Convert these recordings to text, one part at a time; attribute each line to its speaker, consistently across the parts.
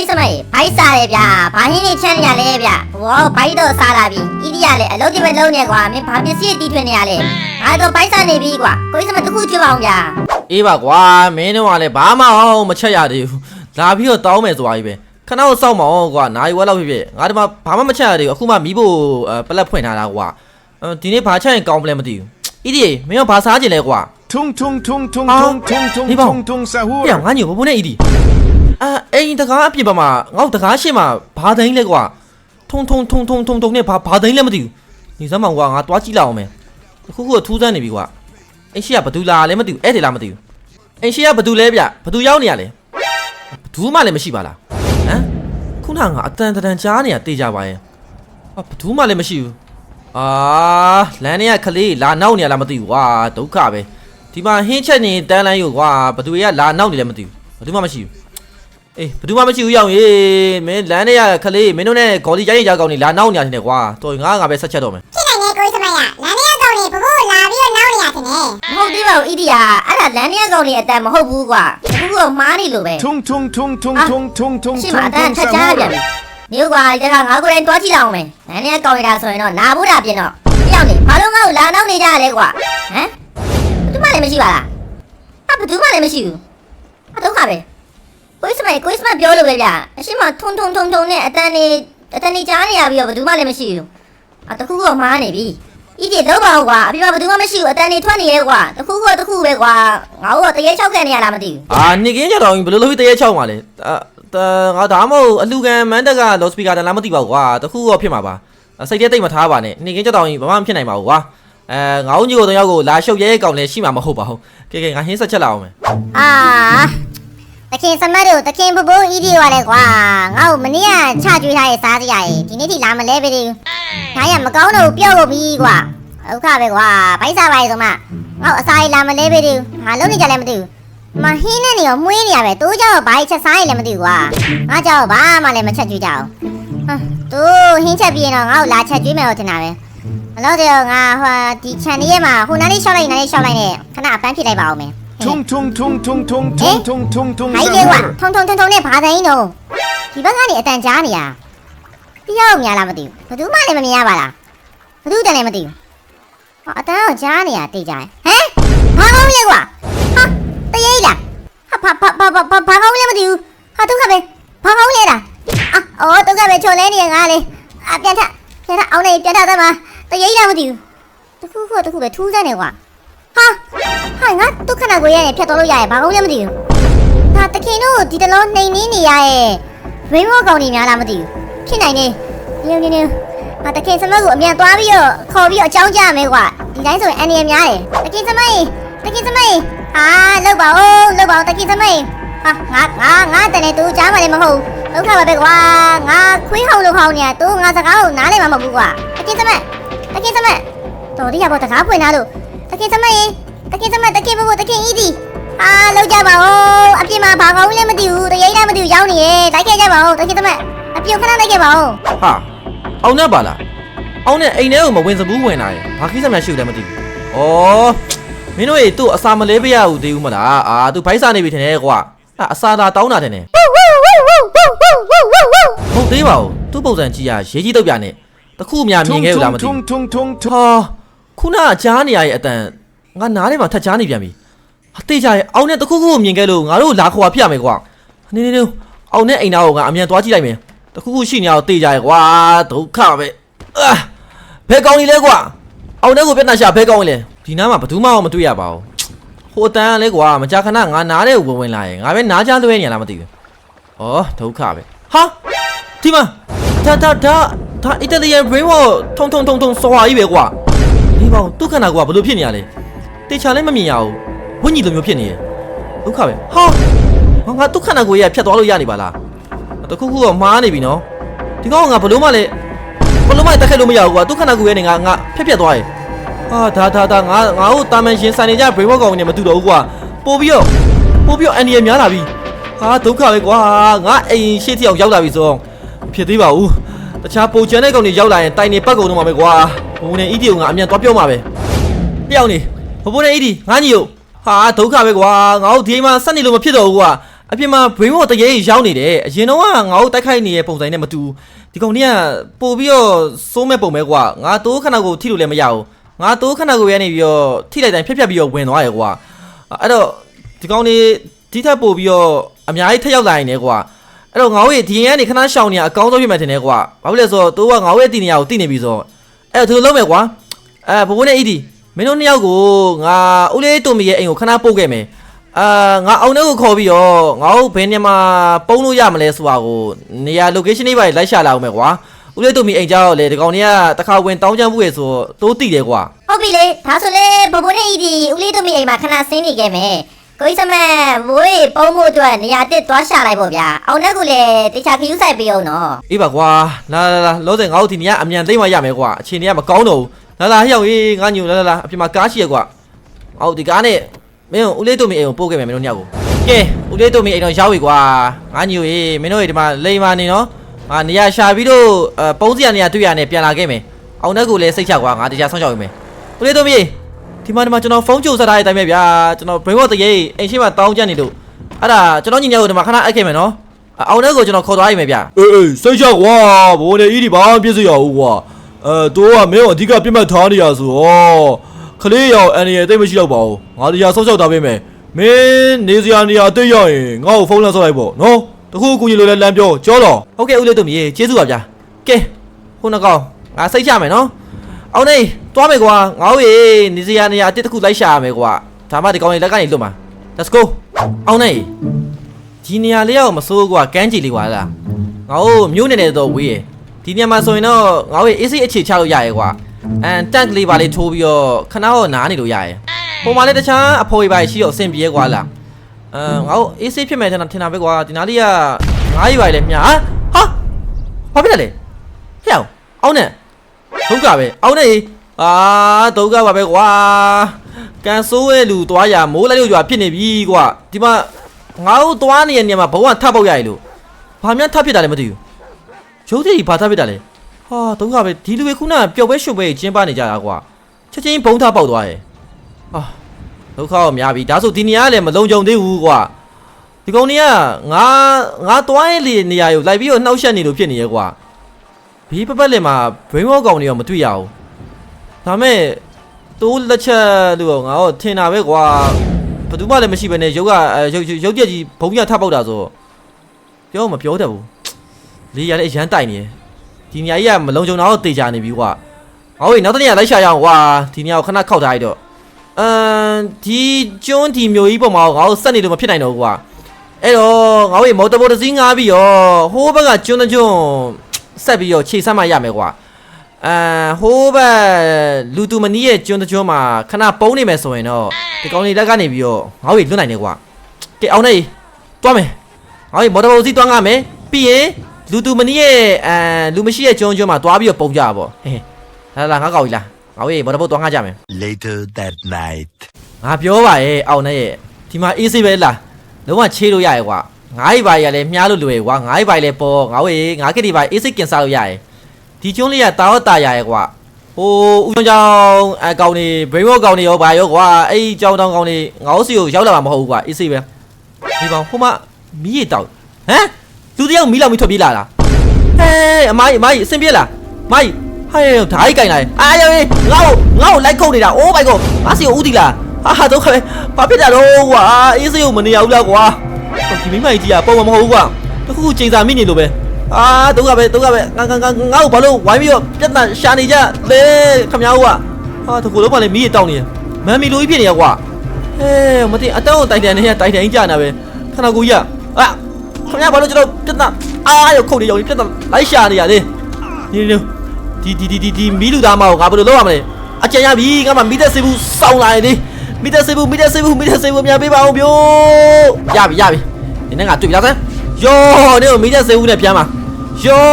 Speaker 1: ကြီးစမရေဘိုက်စားတယ်ဗျာဘာဟင်းလေးချမ်းနေရလဲဗျဟောဘိုက်တော့စားလာပြီဣတိရလည်းအလုပ်တွေပဲလုံးနေကွာမင်းဘာပစ္စည်းတီးထွင်နေရလဲငါတော့ဘိုက်စားနေပြီကွာကိုကြီးစမတစ်ခုကျွအောင်ဗျာ
Speaker 2: အေးပါကွာမင်းတို့ကလည်းဘာမှအောင်မချက်ရသေးဘူးလာပြီးတော့တောင်းမယ်ဆိုတာကြီးပဲခဏတော့စောင့်မအောင်ကွာနိုင်ဝက်လောက်ဖြစ်ဖြစ်ငါဒီမှာဘာမှမချက်ရသေးဘူးအခုမှမီးဖို့အဲပလက်ဖွင့်ထားတာကွာအဲဒီနေ့ဘာချက်ရင်ကောင်းပလဲမသိဘူးဣဒီမင်းကဘာစားကြင်လဲကွာ
Speaker 3: Tung tung tung tung
Speaker 2: Ah,
Speaker 3: tung tung tung
Speaker 2: đi vào.
Speaker 3: tung tung sahur.
Speaker 2: ပြငါညိုဘဘနဲ့ဣဒီ အာအိမ်တကားအပြင်ပါမှာငါ့တကားရှင်းမှာဘာသိန်းလဲကွာထုံထုံထုံထုံထုံထုံနဲ့ဘာဘာသိန်းလဲမသိဘူးနေစမ်းမောင်ကွာငါတွားကြည့်လောက်အောင်မယ်အခုခုကထူးဆန်းနေပြီကွာအိမ်ရှိကဘသူလာလဲမသိဘူးအဲ့ဒီလားမသိဘူးအိမ်ရှိကဘသူလဲဗျဘသူရောက်နေရလဲဘသူမှလည်းမရှိပါလားဟမ်ခုနကငါအတန်တန်ကြားနေရတေးကြပါရဲ့ဟာဘသူမှလည်းမရှိဘူးအာလမ်းထဲကကလေးလာနောက်နေရလားမသိဘူးကွာဒုက္ခပဲဒီမှာဟင်းချက်နေတန်းလန်းယူကွာဘသူတွေကလာနောက်နေလည်းမသိဘူးဘသူမှမရှိဘူး အေးဘသူမှမရှိဘူးရောက်ရေးမင်းလမ်းထဲကခလေးမင်းတို့နဲ့ဂေါ်ဒီကြိုင်းကြောက်ကောင်နေလာနောက်နေရတယ်နဲ့ကွာတော်ငါငါပဲဆက်ချက်တော့မယ်
Speaker 4: ဖြစ်နိုင်ရဲ့ကိုကြီးစမရလမ်းထဲကောင်နေဘဘလာပြီးတော့နောက်နေရတင်နေ
Speaker 1: မဟုတ်သေးပါဘူးဣတိယအဲ့ဒါလမ်းထဲကောင်နေအတန်မဟုတ်ဘူးကွာအခုကမားနေလို့ပဲ
Speaker 3: Tung tung tung tung
Speaker 1: Ah,
Speaker 3: tung tung tung
Speaker 1: ရှ
Speaker 3: tung
Speaker 1: င်းမအတန်
Speaker 3: tung
Speaker 1: ထက်ကြပြန်ပြီ
Speaker 3: sahur.
Speaker 1: မြို့ကွာဒီကငါကိုယ်တိုင်တွားကြည့်လောက်အောင်မယ်လမ်းထဲကောင်နေတာဆိုရင်တော့နာဘူးတာပြင်တော့ပြောင်းနေဘာလို့ငါ့ကိုလာနောက်နေကြရလဲကွာဟမ်ဘယ်သူမှလည်းမရှိပါလားဟာဘယ်သူမှလည်းမရှိဘူးအတော့ခါပဲ ကိုစ်စမိုင်ကိုစ်စမိုင်ပြောလို့ပဲဗျအရှိမထုံထုံထုံထုံနဲ့အတန်နေအတန်နေကြားနေရပြီးတော့ဘယ်သူမှလည်းမရှိဘူးအတခုခုကမားနေပြီဤဒီတော့ပါကွာအပြင်မှာဘယ်သူမှမရှိဘူးအတန်နေထွက်နေရဲကွာတခုခုကတခုပဲကွာငါတို့ကတရေချောက်ခံနေရလားမသိဘူး
Speaker 2: အာနေကင်းကြတော့ဘယ်လိုလုပ်ပြီးတရေချောက်မှာလဲအာငါဒါမှမဟုတ်အလူကန်မန်တက်ကလော့စပီကာတန်လားမသိပါဘူးကွာတခုတော့ဖြစ်မှာပါစိတ်ထဲတိတ်မထားပါနဲ့နေကင်းကြတော့ဘာမှမဖြစ်နိုင်ပါဘူးကွာအဲငါ့ညီကိုတော့ရောက်ကိုလာရှုပ်ရဲကောင်လည်းရှိမှာမဟုတ်ပါဘူးကဲကဲငါဟင်းဆက်ချက်လာအောင်မယ်
Speaker 4: အာ တခင်စမတ်တို့တခင်ဘဘဤဒီရွာလဲကွာငါ့ကိုမနေ့ကချကျွေးထားတဲ့စားစရာကြီးဒီနေ့ထိလာမလဲပြီဒါရမကောင်းတော့ပြော့ကုန်ပြီကွာဒုက္ခပဲကွာဘိုက်စားပါလေဆိုမှငါ့ကိုအစာကြီးလာမလဲပြီငါလုံးနေကြလည်းမသိဘူးမဟင်းနဲ့နေရောမွေးနေရပဲတိုးကြောက်ဘာချက်စားရလည်းမသိဘူးကွာငါကြောက်ဘာမှလည်းမချက်ကျွေးကြအောင်ဟမ်သူဟင်းချက်ပြီးရင်တော့ငါ့ကိုလာချက်ကျွေးမယ်လို့ထင်တာပဲမလို့တော့ငါဟိုဒီခြံလေးရဲ့မှာဟိုနားလေးရှောက်လိုက်နားလေးရှောက်လိုက်နဲ့ခဏအပန်းဖြစ်လိုက်ပါအောင်မယ်
Speaker 3: Tung tung tung tung tung
Speaker 4: Eh?
Speaker 3: tung tung tung tung
Speaker 4: ဟိုင်းလေးကွာ
Speaker 3: sahur.
Speaker 4: ထုံထုံထုံထုံနဲ့ဘာသိန်းတော့ဒီဘက်ကနေအတန်ကြားနေရတရားကိုများလားမသိဘူးဘယ်သူမှလည်းမမြင်ရပါလားဘယ်သူတန်လည်းမသိဘူးဟောအတန်ကိုကြားနေရတိတ်ကြတယ်ဟမ်ဘာကောင်းလဲကွာဟာတရေလားဟာဘာဘာဘာဘာဘာကောင်းလဲမသိဘူးဟာဒုက္ခပဲဘာကောင်းလဲလားအာအော်ဒုက္ခပဲချော်လဲနေရငါလေအပြန်ထပြန်ထအောင်နေပြန်ထသမားတရေလားမသိဘူးတခုခုတခုပဲထူးစမ်းနေကွာဟာ ဟာငါဒုက္ခနာကိုရရင်ဖြတ်တော်လို့ရရင်ဘာကောင်းလဲမသိဘူးဒါတခင်တို့ဒီတလုံးနှိမ်နှင်းနေရရဲ့ rainbow ကောင်ကြီးများလားမသိဘူးဖြစ်နိုင်နေညင်းညင်းညင်းအာတခင်စမတ်ကိုအမြန်သွားပြီးတော့ခေါ်ပြီးတော့အကြောင်းကြားရမယ်ကွာဒီတိုင်းဆိုရင်အန်ဒီရများတယ်တခင်စမတ်တခင်စမတ်အာလောက်ပါဦးလောက်ပါဦးတခင်စမတ်ဟာငါငါငါတန်နေသူကြားမှလည်းမဟုတ်ဘူးလောက်ခပါပဲကွာငါခွေးဟောင်းလို့ဟောင်းနေတာသူငါစကားကိုနားလည်းမမဟုတ်ဘူးကွာတခင်စမတ်တခင်စမတ်တော်ဒီရပေါ်တကားဖွင့်လာလို့တခင်စမတ် တခင်စမတ်တခင်ဘဘတခင်ဤဒီအာလောက်ကြပါဦးအပြစ်မှာဘာကောင်းလဲမသိဘူးတရိပ်လည်းမသိဘူးရောက်နေရဲ့တိုက်ခဲ့ကြပါဦးတခင်သမက်အပြုတ်ခဏလိုက်ခဲ့ပါဦး
Speaker 2: ဟာအောင်နဲ့ပါလားအောင်နဲ့အိမ်ထဲကိုမဝင်စဘူးဝင်လာရင်ဘာကိစ္စမှရှိတယ်မသိဘူးဩမင်းတို့ရေသူ့အစာမလဲပေးရဘူးသေးဘူးမလားအာသူဘိုက်စားနေပြီထင်တယ်ကွာအာအစာသာတောင်းတာတယ်နဲ့မဟုတ်သေးပါဘူးသူ့ပုံစံကြည့်ရရေးကြီးတော့ပြနဲ့တခုအများမြင်
Speaker 3: Tung
Speaker 2: ခဲ့ဘူးလားမ
Speaker 3: tung
Speaker 2: သိဘူး
Speaker 3: tung tung tung tung.
Speaker 2: ဟာခုနကကြားနေရရဲ့အတန် ငါနားထဲမှာထပ်ကြားနေပြန်ပြီဟာတေးကြရဲ့အောင်နဲ့တခုခုကိုမြင်ခဲ့လို့ငါတို့လာခေါ်ပြရမယ်ကွာနေနေနေအောင်နဲ့အိမ်သားကိုငါအမြန်သွားကြည့်လိုက်မယ်တခုခုရှိနေအောင်တေးကြရဲ့ကွာဒုက္ခပဲအာဘယ်ကောင်းကြီးလဲကွာအောင်နဲ့ကိုပြတ်နှရှာဘယ်ကောင်းကြီးလဲဒီနားမှာဘယ်သူမှမတွေ့ရပါဘူးဟိုအတန်ကလဲကွာမကြာခဏငါနားတဲ့ဝင်ဝင်လာရင်ငါပဲနားချလွဲနေရလားမသိဘူးဩဒုက္ခပဲဟာဒီမှာဒါဒါဒါဒါအီတလီယန်ဘရိန်းဝါထုံထုံထုံထုံစွာကြီးပဲကွာဒီကောင်ဒုက္ခနာကဘယ်လိုဖြစ်နေရလဲ တေချာလည်းမမြင်ရဘူးဝိညာဉ်လိုမျိုးဖြစ်နေရဒုက္ခပဲဟာငါငါဒုက္ခနာကိုရဖြတ်သွားလို့ရနေပါလားတခုခုကမှားနေပြီနော်ဒီကောင်ကငါဘယ်လို့မှလည်းဘယ်လို့မှတက်ခဲ့လို့မရဘူးကွာဒုက္ခနာကိုရနေငါငါဖြတ်ဖြတ်သွားရဟာဒါဒါဒါငါငါ့ကိုတာမန်ရှင်ဆိုင်နေကြဘရိဘောကောင်နဲ့မတူတော့ဘူးကွာပို့ပြီးတော့ပို့ပြီးတော့အန်ဒီရများလာပြီဟာဒုက္ခပဲကွာငါအိမ်ရှေ့ထီအောင်ရောက်လာပြီဆိုတော့ဖြစ်သေးပါဘူးတခြားပိုချန်တဲ့ကောင်တွေရောက်လာရင်တိုင်နေပတ်ကုန်တော့မှာပဲကွာဘုံနဲ့အီဒီကိုငါအမြန်သွားပြောမှာပဲတယောက်နေ ဘဘနဲ့အီဒီငါညီကိုဟာဒုက္ခပဲကွာငါတို့ဒီအိမ်မှာဆက်နေလို့မဖြစ်တော့ဘူးကွာအပြင်မှာဘိန်းမော်တရေကြီးရောက်နေတယ်အရင်တော့ကငါတို့တိုက်ခိုက်နေတဲ့ပုံစံနဲ့မတူဒီကောင်ကြီးကပို့ပြီးတော့စိုးမဲ့ပုံပဲကွာငါတိုးခဏကိုထိလို့လည်းမရဘူးငါတိုးခဏကိုရနေပြီးတော့ထိလိုက်တိုင်းဖြတ်ဖြတ်ပြီးတော့ဝင်သွားရကွာအဲ့တော့ဒီကောင်ကြီးဒီထက်ပို့ပြီးတော့အများကြီးထက်ရောက်လာရင်လည်းကွာအဲ့တော့ငါတို့ရဲ့ဒီရင်ကနေခဏရှောင်နေရအကောင်းဆုံးဖြစ်မှထင်တယ်ကွာဘာဖြစ်လဲဆိုတော့တိုးကငါတို့ရဲ့တည်နေရကိုတည်နေပြီဆိုတော့အဲ့တော့သူလုံးမယ်ကွာအဲဘဘနဲ့အီဒီ မင်းတို့နှစ်ယောက်ကိုငါဦးလေးတုံမီရဲ့အိမ်ကိုခဏပို့ခဲ့မယ်အာငါအောင်တဲ့ကိုခေါ်ပြီးတော့ငါတို့ဘယ်နေမှာပုံလို့ရမလဲဆိုတာကိုနေရာ location လေးပါလိုက်ရှာလာအောင်မယ်ကွာဦးလေးတို့မီအိမ်ကြောက်လေဒီကောင်တွေကတခါဝင်တောင်းချမ်းမှုရဲ့ဆိုတော့တိုးတိတယ်ကွာ
Speaker 1: ဟုတ်ပြီလေဒါဆိုလေဘဘနဲ့ဤဒီဦးလေးတို့မိအိမ်မှာခဏဆင်းနေခဲ့မယ်ကိုကြီးစမန်ဘိုးရေပုံမှုအတွက်နေရာတစ်သွားရှာလိုက်ပေါ့ဗျာအောင်တဲ့ကူလေတခြားခယူးဆိုင်ပေးအောင်နော်
Speaker 2: အေးပါကွာလာလာလာလောဆယ်ငါတို့ဒီနေရာအမြန်သိမ်းမရမယ်ကွာအချိန်တွေကမကောင်းတော့ဘူး လာလာဟျောက်ရေးငါညူလာလာလာအပြင်မှာကားရှိရကွာဟောဒီကားနဲ့မင်းဦးလေးတို့မီအိမ်ကိုပို့ခဲ့မယ်မင်းတို့ညောက်ကိုကဲဦးလေးတို့မီအိမ်တော့ရောက်ပြီကွာငါညူရေးမင်းတို့ဒီမှာလိမ်မာနေနော်ငါနေရာရှာပြီးတော့အပုံးစရာနေရာတွေ့ရနဲ့ပြန်လာခဲ့မယ်အောင်တဲ့ကိုလည်းစိတ်ချကွာငါတရားဆောင်းချောက်ရမယ်ဦးလေးတို့မီဒီမှာဒီမှာကျွန်တော်ဖုန်းကြိုဆက်ထားတဲ့အတိုင်းပဲဗျာကျွန်တော် brain water ရေးအိမ်ရှိမှတောင်းကြနေလို့အဲ့ဒါကျွန်တော်ညီညာကိုဒီမှာခဏအိုက်ခဲ့မယ်နော်အောင်တဲ့ကိုကျွန်တော်ခေါ်သွားရမယ်ဗျာ
Speaker 5: အေးအေးစိတ်ချကွာဘိုးနဲ့ဤဒီဘာမှပြည့်စရာဘူးကွာ အဲတို့ကမင်းကိုအဓိကပြတ်မှတ်ထားနေရဆိုတော့ခလေးရောက်အန်ရယ်တိတ်မရှိတော့ပါဘူးငါတရားဆောက်ရှောက်တာပေးမယ်မင်းနေစရာနေရာတိတ်ရောက်ရင်ငါ့ကိုဖုန်းလမ်းဆောက်လိုက်ပေါ့နော်တခုကူညီလို့လည်းလမ်းပြောကြောတော့
Speaker 2: ဟုတ်ကဲ့ဦးလေးတို့မြေကျေးဇူးပါဗျာကဲခုနကောင်ငါစိတ်ချမယ်နော်အောင်နေသွားမယ်ကွာငါ့ရေနေစရာနေရာအတစ်တစ်ခုလိုက်ရှာရမယ်ကွာဒါမှဒီကောင်လေးလက်ကနေလွတ်မှာ let's go အောင်နေဒီနေရာလေးရောက်မစိုးကွာကမ်းခြေလေးကွာလားငါတို့မြို့နယ်နယ်တော့ဝေးရယ် ဒီနေရာမှာဆိုရင်တော့ငါတို့အေးစိတ်အခြေချလို့ရရယ်ကွာအန်တက်ကလေးပါလေးထိုးပြီးတော့ခဏတော့နားနေလို့ရရယ်ပုံမှန်လည်းတခြားအဖိုးကြီးပါရှိတော့အဆင်ပြေကွာလားအဲငါတို့အေးစိတ်ဖြစ်မယ်ထင်တာထင်တာပဲကွာဒီနားလေးကငါးကြီးပါလေမြာဟာဘာဖြစ်လဲလဲဟဲ့အောင်နဲ့ဒုက္ခပဲအောင်နဲ့အာဒုက္ခပါပဲကွာကန်ဆိုးရဲ့လူသွားရမိုးလိုက်လို့ကြွာဖြစ်နေပြီကွာဒီမှာငါတို့သွားနေတဲ့နေရာမှာဘဝထပ်ပေါက်ရည်လို့ဘာမှထပ်ဖြစ်တာလည်းမသိဘူး ရုပ်တည်ဘာထပ်ဖြစ်တာလဲဟာဒုက္ခပဲဒီလူတွေခုနကပျော်ပွဲရွှင်ပွဲကြီးကျင်းပနေကြတာကွာချက်ချင်းဘုံထပ်ပေါက်သွားရဲ့ဟာဒုက္ခတော့များပြီဒါဆိုဒီနေရာကလည်းမလုံခြုံသေးဘူးကွာဒီကောင်တွေကငါငါတွိုင်းလေနေရာကိုလိုက်ပြီးတော့နှောက်ရှက်နေလို့ဖြစ်နေရဲကွာဘေးပပတ်လင်မှာ brain wall ကောင်တွေရောမတွေ့ရဘူးဒါမဲ့တိုးလက်ချက်လို့တော့ငါတော့ထင်တာပဲကွာဘယ်သူမှလည်းမရှိဘဲနဲ့ရုပ်ကအဲရုပ်ရုပ်ပြက်ကြီးဘုံပြထပ်ပေါက်တာဆိုပြောမပြောတတ်ဘူး လေးရလည်းအရန်တိုက်နေတယ်ဒီနေရာကြီးကမလုံခြုံတော့တေချာနေပြီကွာငါတို့နောက်တစ်နေရာလိုက်ရှာရအောင်ကွာဒီနေရာကိုခဏခောက်ထားရတော့အမ်ဒီကျွန်းဒီမျိုးကြီးပုံမှာငါတို့စက်နေလို့မဖြစ်နိုင်တော့ဘူးကွာအဲ့တော့ငါတို့မော်တော်ဘိုတစ်စီးငားပြီးတော့ဟိုးဘက်ကကျွန်းတစ်ကျွန်းဆက်ပြီးတော့ခြေဆမ်းမရမယ်ကွာအမ်ဟိုးဘက်လူတူမနီးရဲ့ကျွန်းတစ်ကျွန်းမှာခဏပုံးနေမယ်ဆိုရင်တော့ဒီကောင်လေးလက်ကနေပြီးတော့ငါတို့လွတ်နိုင်တယ်ကွာကဲအောင်နေတွားမယ်ငါတို့မော်တော်ဘိုတစ်စီးတွားငားမယ်ပြီးရင် လူတူမနီးရဲ့အမ်လူမရှိရဲ့ကျွန်းကျွန်းမှာတွားပြီးတော့ပုံကြပါဗောဟဲ့လာလာငါကောက်ကြီးလားငါတို့မော်တော်ဘိုတွားငားကြမယ်
Speaker 6: Later that night.
Speaker 2: ငါပြောပါရဲ့အောင်နဲ့ရဲ့ဒီမှာအေးစေးပဲလားလုံးဝချေးလို့ရရဲ့ကွာငါးရီပါရလည်းမြားလို့လွယ်ကွာငါးရီပါလည်းပေါ်ငါဝေးငါးကတိပါအေးစိတ်ကင်စားလို့ရရဲ့ဒီကျွန်းလေးကတာရောတာရရဲ့ကွာဟိုဦးကျောင်းကျောင်းအကောင်နေ brain wash ကောင်နေရောဘာရောကွာအဲ့ဒီကျောင်းတောင်းကောင်နေငါ့စီကိုရောက်လာမှာမဟုတ်ဘူးကွာအေးစိတ်ပဲဒီကောင်ဟိုမှာမီးရတောက်ဟမ် လူတယောက်မီးလောက်မီးထွက်ပြေးလာလားဟဲ့အမကြီးအမကြီးအဆင်ပြေလားမကြီးဟဲ့ဓာတ်ကြီးကင်လာတယ်အာယောငါ့ကိုငါ့ကိုလိုက်ခုတ်နေတာအိုးဘိုက်ကိုငါစီကိုဦးတီလားဟာတော့ခပဲဘာဖြစ်တာတော့ကွာအေးစိတ်ကိုမနေရဘူးလားကွာဒီမိမကြီးကြီးကပုံမမဟုတ်ဘူးကွာတခုခုချိန်စာမိနေလို့ပဲအာဒုက္ခပဲဒုက္ခပဲငါငါငါငါ့ကိုဘာလို့ဝိုင်းပြီးတော့ပြတ်တန်ရှာနေကြလဲခမ ्या ကဟာတကူလုံးကလည်းမီးရတောင်းနေတယ်မမ်မီလိုကြီးဖြစ်နေရကွာဟဲမသိအတောင်းတိုင်တန်နေရတိုင်တန်ကြီးကြာနေပဲခဏကူကြီးอ่ะ ခမ ्या ဘာလို့ကျွန်တော်ပြတ်တန်အာရုပ်ခုတ်နေရောပြတ်တန်လိုက်ရှာနေရလေဒီဒီဒီဒီဒီဒီမီးလူသားမအောင်ငါဘယ်လိုလုပ်ရမလဲအကြံရပြီငါမှမီးသက်စေဘူးစောင်းလာနေလေမီးသက်စေဘူးမီးသက်စေဘူးမီးသက်စေဘူးမြန်ပေးပါအောင်ဗျို့ရပြီရပြီဒီနေ့ငါတွေ့ပြီလားဆန်းယောနေမီးသက်စေဘူးနဲ့ပြန်ပါယော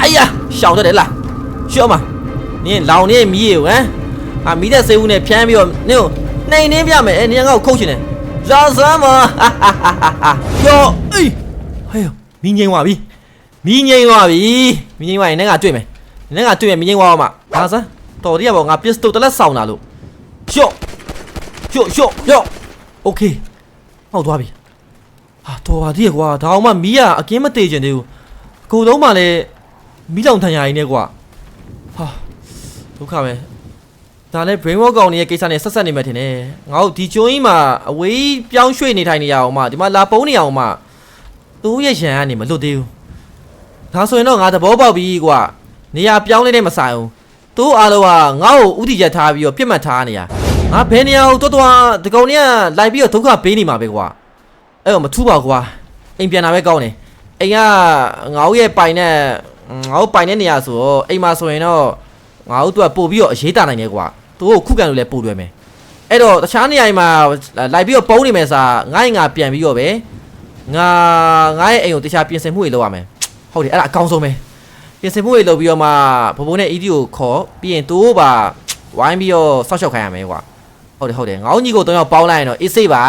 Speaker 2: 哎呀ရှောင်းတတ်တယ်လားရှော့မှာနင်းလောင်နေမီးရေဟမ်အာမီးသက်စေဘူးနဲ့ဖြန်းပြီးတော့နင်းနှိမ်နှင်းပြမယ်အဲနင်းငါ့ကိုခုတ်ချင်တယ် လာစမ်းမယောအေးဟဲ့မင်းငိမ့်သွားပြီမင်းငိမ့်သွားပြီမင်းငိမ့်သွားရင်လည်းငါတွေ့မယ်လည်းငါတွေ့မယ်မင်းငိမ့်သွားအောင်မလာစမ်းတော်တည်းကပေါ့ငါပစ္စတိုတလက်ဆောင်တာလို့ရှော့ရှော့ရှော့ရှော့โอเคဟောက်သွားပြီဟ ဟာတော်ပါသေးရဲ့ကွာဒါအောင်မှမီးကအကင်းမသေးချင်သေးဘူးအကုန်လုံးမှလည်းမီးလောင်ထန်ရာကြီးနဲ့ကွာဟာဒုက္ခပဲ ဒါလည်း brain work ကောင်တွေရဲ့ကိစ္စနဲ့ဆက်ဆက်နေမှထင်တယ်ငါတို့ဒီကျွန်းကြီးမှာအဝေးပြောင်းရွှေ့နေထိုင်နေရအောင်မှဒီမှာလာပုံးနေအောင်မှသူ့ရဲ့ရန်ကနေမလွတ်သေးဘူးဒါဆိုရင်တော့ငါသဘောပေါက်ပြီကွာနေရာပြောင်းနေတဲ့မဆိုင်ဘူးသူ့အားလုံးကငါ့ကိုဥတီချက်ထားပြီးတော့ပြစ်မှတ်ထားနေရငါဘယ်နေရာကိုတော်တော်ဒီကောင်တွေကလိုက်ပြီးတော့ဒုက္ခပေးနေမှာပဲကွာအဲ့တော့မထူးပါကွာအိမ်ပြန်လာပဲကောင်းတယ်အိမ်ကငါတို့ရဲ့ပိုင်နဲ့ငါတို့ပိုင်တဲ့နေရာဆိုတော့အိမ်မှာဆိုရင်တော့ငါတို့ကပို့ပြီးတော့အရေးတာနိုင်တယ်ကွာ သူတို့ခုခံလို့လည်းပို့တွယ်မယ်အဲ့တော့တခြားနေရာတွေမှာလိုက်ပြီးတော့ပုံးနေမယ်စားငါ့အိမ်ကပြန်ပြီးတော့ပဲငါငါရဲ့အိမ်ကိုတခြားပြင်ဆင်မှုတွေလုပ်ရမယ်ဟုတ်တယ်အဲ့ဒါအကောင်းဆုံးပဲပြင်ဆင်မှုတွေလုပ်ပြီးတော့မှဘဘိုးနဲ့အီဒီကိုခေါ်ပြီးရင်သူတို့ပါဝိုင်းပြီးတော့ဆောက်ရှောက်ခိုင်းရမယ်ကွာဟုတ်တယ်ဟုတ်တယ်ငါ့ညီကိုတော့ရောက်ပေါင်းလိုက်ရင်တော့အေးစိတ်ပါ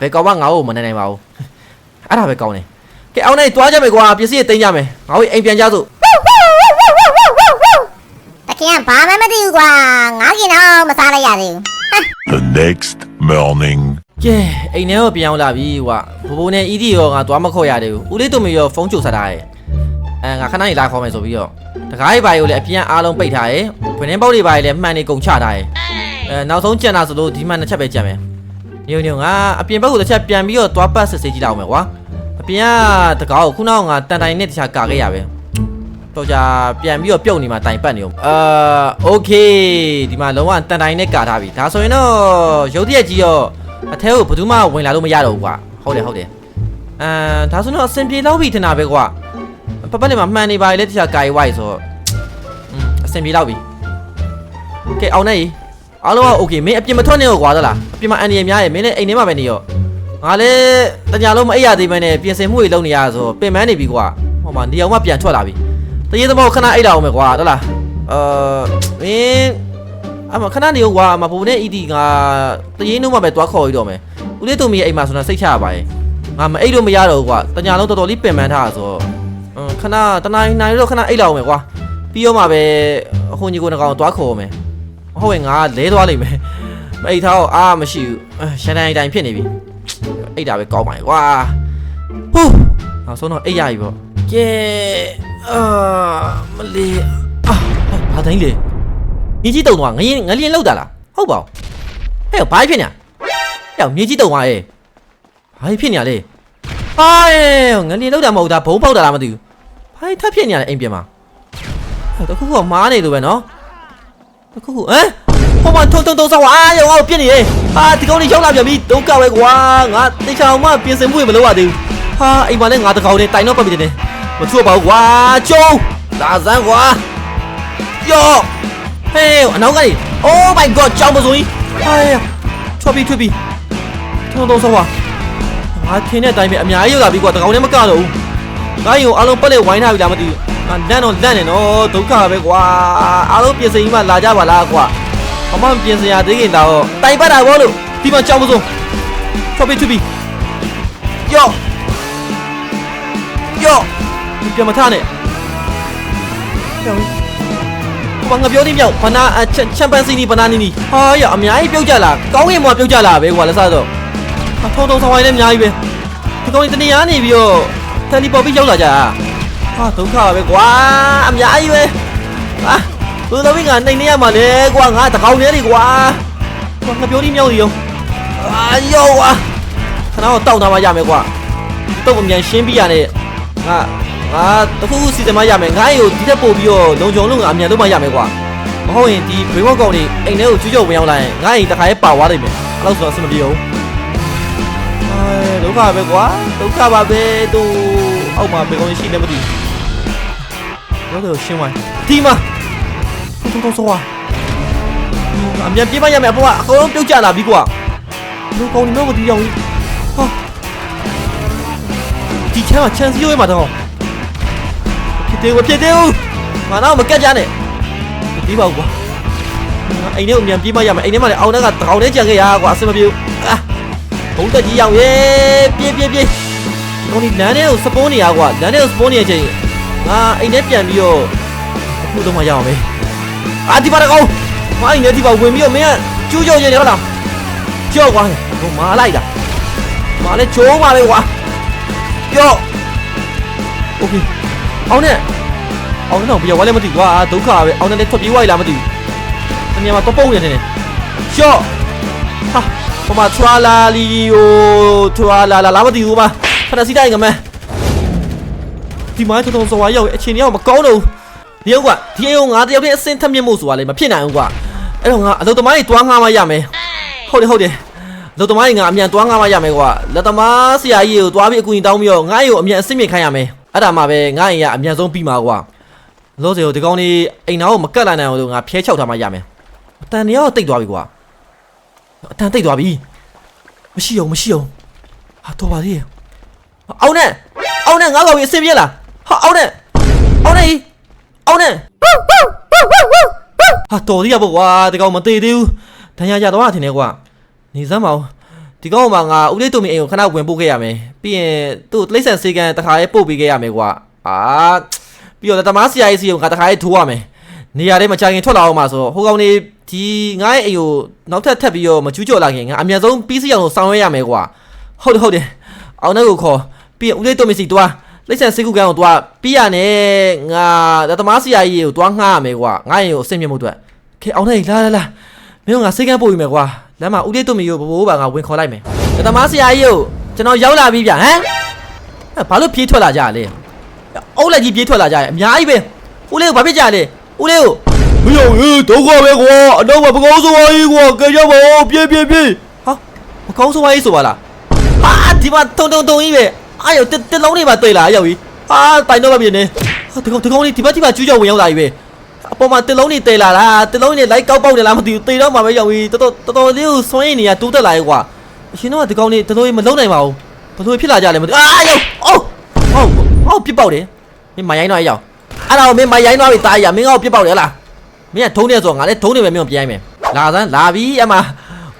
Speaker 2: ဘယ်ကောင်မှငါ့ကိုမနိုင်နိုင်ပါဘူးအဲ့ဒါပဲကောင်းတယ်ကဲအောင်နေသွားကြမယ်ကွာပစ္စည်းတွေတင်ကြမယ်ငါတို့အိမ်ပြန်ကြစို့
Speaker 4: တခင်ကဘာမှမသိဘူးကွာငါးကင်တော့မစားလိုက်ရသေးဘူး
Speaker 6: The next morning.
Speaker 2: ကဲအိမ်ထဲကိုပြန်အောင်လာပြီကွာဘိုးဘိုးနဲ့အီဒီရောငါသွားမခေါ်ရသေးဘူးဦးလေးတို့မရောဖုန်းချိုဆက်ထားရဲ့အဲငါခဏနေလာခေါ်မယ်ဆိုပြီးတော့တကားကြီးပါရီကိုလည်းအပြန်အားလုံးပိတ်ထားရဲ့ဘွင်းနှင်းပေါက်တွေပါရီလည်းမှန်နေကုန်ချထားရဲ့အဲနောက်ဆုံးကြံတာဆိုလို့ဒီမှနှစ်ချက်ပဲကြံမယ်ညုံညုံငါအပြင်ဘက်ကိုတစ်ချက်ပြန်ပြီးတော့သွားပတ်စစ်ဆေးကြည့်လောက်မယ်ကွာအပြင်ကတကားကိုခုနကငါတန်တိုင်နဲ့တခြားကာခဲ့ရပဲ တော့ကြာပြန်ပြီးတော့ပြုတ်နေမှာတိုင်ပတ်နေအောင်အာโอเคဒီမှာလုံးဝတန်တိုင်နဲ့ကာထားပြီဒါဆိုရင်တော့ရုပ်တရက်ကြီးရောအထဲကိုဘယ်သူမှဝင်လာလို့မရတော့ဘူးကွာဟုတ်တယ်ဟုတ်တယ်အာဒါဆိုတော့အဆင်ပြေတော့ပြီထင်တာပဲကွာပပတ်လေးမှာမှန်နေပါလေလက်တခြားကာရီဝိုက်ဆိုတော့อืมအဆင်ပြေတော့ပြီကဲအောင်နေကြီးအားလုံးကโอเคမင်းအပြင်မထွက်နဲ့ကွာသလားအပြင်မှာအန်ဒီရများရဲ့မင်းလည်းအိမ်ထဲမှာပဲနေရောငါလည်းတညာလုံးမအိပ်ရသေးမနဲ့ပြင်ဆင်မှုတွေလုပ်နေရဆိုပင်ပန်းနေပြီကွာဟောမှာနေအောင်မှပြန်ထွက်လာပြီ တရေသမောခဏအိတ်လာအောင်မယ်ကွာဟုတ်လားအာမင်းအမခဏနေဦးကွာအမဘိုးနဲ့အီတီကတရေနှုံးမှပဲတွားခေါ်ရတော့မယ်ဦးလေးတို့မီရဲ့အိမ်မှာဆိုတော့စိတ်ချရပါရဲ့ငါမအိတ်လို့မရတော့ဘူးကွာတညာလုံးတော်တော်လေးပင်ပန်းထားတာဆိုတော့အင်းခဏတနိုင်နိုင်တော့ခဏအိတ်လာအောင်မယ်ကွာပြီးတော့မှပဲအခွန်ကြီးကိုငကောင်တွားခေါ်မယ်ဟုတ်ရဲ့ငါလဲသွားလိမ့်မယ်မအိတ်ထားတော့အားမရှိဘူးအာရှန်တိုင်းတိုင်းဖြစ်နေပြီအိတ်တာပဲကောင်းပါရဲ့ကွာဟူးနောက်ဆုံးတော့အိတ်ရပြီပေါ့ ကဲအာမလေးအာဘာတိုင်းလေမြေကြီးတုံသွားငရင်ငလျင်လောက်တာလားဟုတ်ပါဘူးဟဲ့ဘာဖြစ်နေဟဲ့မြေကြီးတုံသွားရဲ့ဘာဖြစ်နေရလဲဟာငလျင်လောက်တာမဟုတ်တာဘုံပေါက်တာလားမသိဘူးဘာထပ်ဖြစ်နေရလဲအိမ်ပြန်မှာဟဲ့တခုခုကမားနေလို့ပဲနော်တခုခုဟမ်ဟိုမှာထုံထုံထုံဆောက်အာရောငါ့ကိုပြစ်နေတယ်အာဒီကောင်လေးရောက်လာပြန်ပြီဒုက္ခပဲကွာငါတေချာအောင်မှပြင်ဆင်မှုတွေမလုပ်ရသေးဘူးဟာအိမ်မှာလည်းငါတကောင်နဲ့တိုင်တော့ပတ်ပြီတယ် မထွက်ပါဘူးကွာကျုံလာစမ်းကွာယောဟေးအနောက်ကနေ Oh my god ကြောင်ပစိုးကြီးဟာရထွက်ပြီးထွက်ပြီးထုံတော့ဆောပါငါထင်းတဲ့အတိုင်းပဲအများကြီးရောက်လာပြီကွာတကောင်လည်းမကတော့ဘူးငါယုံအားလုံးပက်လက်ဝိုင်းထားပြီလားမသိဘူးငါလန့်တော့လန့်နေနော်ဒုက္ခပဲကွာအားလုံးပြင်ဆင်ကြီးမှလာကြပါလားကွာအမပြင်စရာသေးခင်တော့တိုင်ပတ်တာဘောလို့ဒီမှာကြောက်မစုံထွက်ပြီးထွက်ပြီးယော့ယော့ လူပြမထနဲ့ဟောဘာငါပြောနေမြောက်ဘနာချမ်ပန်စီနီဘနာနီနီဟာရအများကြီးပြုတ်ကြလာကောင်းကင်ဘွာပြုတ်ကြလာပဲကွာလက်စားတော့ထုံထုံဆောင်ဝိုင်းလည်းအများကြီးပဲဒီကောင်တနေရနေပြီးတော့တန်ဒီပေါ်ပြီးရောက်လာကြတာဟာဒုက္ခပဲကွာအများကြီးပဲဟာဘယ်လိုဝင်ငါနှိမ်နေရမှာလဲကွာငါတကောင်နေတယ်ကွာကွာငါပြောနေမြောက်နေရောအာယောကွာခဏတော့တောက်သားမရမယ်ကွာတုတ်အမြန်ရှင်းပြရတဲ့ငါ ငါတခုခုစီစဉ်မရမယ်ငါ့ကိုဒီတက်ပို့ပြီးတော့လုံချုံလုံးကအမြန်လုပ်မရမယ်ကွာမဟုတ်ရင်ဒီဘေးဝက်ကောင်တွေအိမ်ထဲကိုကျွကြောဝင်ရောက်လာရင်ငါ့အိမ်တစ်ခါရေးပါသွားလိမ့်မယ်အဲ့လိုဆိုတော့အဆင်မပြေဘူးအဲဒုက္ခပဲကွာဒုက္ခပါပဲသူအောက်မှာဘေးကောင်ရှိနေမသိဘူးတော့ရှင်းဝိုင်းဒီမှာတုံတုံဆောအမြန်ပြေးမရမယ်အပေါ်ကအကုန်လုံးပြုတ်ကျလာပြီကွာလူကောင်တွေတော့မတီးအောင်ဟာဒီချမ်းကချန်စီရိုးရမှာတော့ ဖြစ်သေးဘူးဖြစ်သေးဘူးငါတော့မကက်ကြနဲ့မတီးပါဘူးကွာငါအိမ်ထဲကိုမြန်ပြေးမရမယ်အိမ်ထဲမှာလည်းအောင်တဲ့ကတကောင်ထဲကြံခဲ့ရကွာအဆင်မပြေဘူးအာဘုံတက်ကြီးရောက်ရေပြေးပြေးပြေးကောင်းဒီလမ်းထဲကိုစပွန်းနေရကွာလမ်းထဲကိုစပွန်းနေတဲ့အချိန်ငါအိမ်ထဲပြန်ပြီးတော့အခုတော့မှရအောင်မေးအာဒီပါတော့ကောင်မအိမ်ထဲဒီပါဝင်ပြီးတော့မင်းကကျူးကြော်နေတယ်ဟုတ်လားကြောက်ကွာဟိုမာလိုက်တာမာလဲချိုးပါပဲကွာ ယောโอเคအောင်နဲ့ အောင်နဲ့တော့ဘယ်ရောက်လဲမသိဘူးကွာဒုက္ခပဲအောင်နဲ့လည်းထွက်ပြေးသွားပြီလားမသိဘူးတနေရာမှာတော့ပုံနေနေယောဟာဟိုမှာထရာလာလီယိုထရာလာလာလာမသိဘူးပါဖန်တာစီတိုင်းကမန်းဒီမိုင်းထုံထုံစော်ဝါရောက်အချင်းရောက်မကောင်းတော့ဒီရောက်ကွာဒီအယုံငါတယောက်တည်းအစင်ထက်မြင့်မှုဆိုတာလေမဖြစ်နိုင်ဘူးကွာအဲ့တော့ငါအလုပ်သမားတွေတွားငားမှရမယ်ဟုတ်တယ်ဟုတ်တယ်လက်သမားကြီးငါအမြန်တွားငားမရမယ်ကွာလက်သမားဆရာကြီးကိုတွားပြီးအကူကြီးတောင်းပြီးတော့ငါ့ကိုအမြန်အစ်စ်မြင့်ခိုင်းရမယ်အဲ့ဒါမှပဲငါ့အိမ်ကအမြန်ဆုံးပြီးမှာကွာ လို့စေကိုဒီကောင်လေးအိမ်သားကိုမကတ်လိုက်နိုင်အောင်လို့ငါဖျဲချောက်ထားမှရမယ်အတန်နေရောတိတ်သွားပြီကွာအတန်တိတ်သွားပြီမရှိအောင်မရှိအောင်ဟာတော့ပါသေးအောင်နဲ့အောင်နဲ့ငါကောင်ကြီးအစ်စ်ပြက်လားဟာအောင်နဲ့အောင်နဲ့အောင်နဲ့ဟာတော်သေးရပေါ့ကွာဒီကောင်မသေးသေးဘူးဒဏ်ရာရတော့ထင်တယ်ကွာနေစမ်းပါဦးဒီကောင်ကငါဦးလေးတို့မီအိမ်ကိုခဏဝင်ပို့ခဲ့ရမယ်ပြီးရင်သူ့တိရစ္ဆာန်စေကန်တခါရေးပို့ပေးခဲ့ရမယ်ကွာအာ ပြီးတော့တမဆရာကြီးစီကိုငါတခါရေးထိုးရမယ်နေရာထဲမှာကြာရင်ထွက်လာအောင်ပါဆိုတော့ဟိုကောင်နေဒီငါရဲ့အိမ်ကိုနောက်ထပ်ထပ်ပြီးတော့မကျူးကျော်လာခင်ငါအမြန်ဆုံးပြီးစီအောင်လို့ဆောင်ရွက်ရမယ်ကွာဟုတ်တယ်ဟုတ်တယ်အောင်နဲ့ကိုခေါ်ပြီးရင်ဦးလေးတို့မီစီတွားလိမ့်ဆန်စေကူကန်ကိုတွားပြီးရနဲ့ငါတမဆရာကြီးကိုတွားငှားရမယ်ကွာငါ့အိမ်ကိုအဆင်ပြေမှုအတွက်ခေအောင်နဲ့လာလာလာမင်းကငါစိတ်ကန်းပို့ယူမယ်ကွာလမ်းမှာဦးလေးတို့မီကိုဘဘိုးဘာငါဝင်ခေါ်လိုက်မယ်ကတမဆရာကြီးကိုကျွန်တော်ရောက်လာပြီဗျဟမ်အဲ့ဘာလို့ပြေးထွက်လာကြလဲ အုပ်လိုက်ကြီးပြေးထွက်လာကြရဲ့အများကြီးပဲဦးလေးကိုဘာဖြစ်ကြလဲဦးလေးကို
Speaker 5: မင်းဟေးဒုက္ခပဲကွာအတော့မပကောင်းဆိုပါကြီးကွာကြကြပါဦးပြေးပြေးပြေး
Speaker 2: ဟာမကောင်းဆိုးဝါးကြီးဆိုပါလားဟာဒီမှာတုံတုံတုံကြီးပဲအားရတက်တက်လုံးတွေပါတွေ့လာရောက်ပြီဟာတိုင်တော့မပြင်းနေဟာဒီကောင်ဒီကောင်လေးဒီဘက်ဒီဘက်ကျူးကျော်ဝင်ရောက်လာပြီပဲအပေါ်မှာတက်လုံးတွေတဲလာတာတက်လုံးတွေလိုက်ကောက်ပေါက်နေလားမသိဘူးတေတော့မှပဲရောက်ပြီတော်တော်တော်တော်လေးကိုစွန့်ရည်နေရတိုးတက်လာရဲ့ကွာအရှင်တော့ဒီကောင်လေးတော်တော်ကြီးမလုံးနိုင်ပါဘူးဘယ်လိုဖြစ်လာကြလဲမသိဘူးအာယောအော်ဟုတ် ဟုတ်ပြစ်ပေါက်တယ်မင်းမရိုင်းတော့အယောအဲ့ဒါကိုမင်းမရိုင်းတော့ပြီတားရမင်းကပြစ်ပေါက်တယ်ဟလားမင်းကထုံးနေဆိုတော့ငါလည်းထုံးနေပဲမင်းကိုပြန်မယ်လာစမ်းလာပြီအမ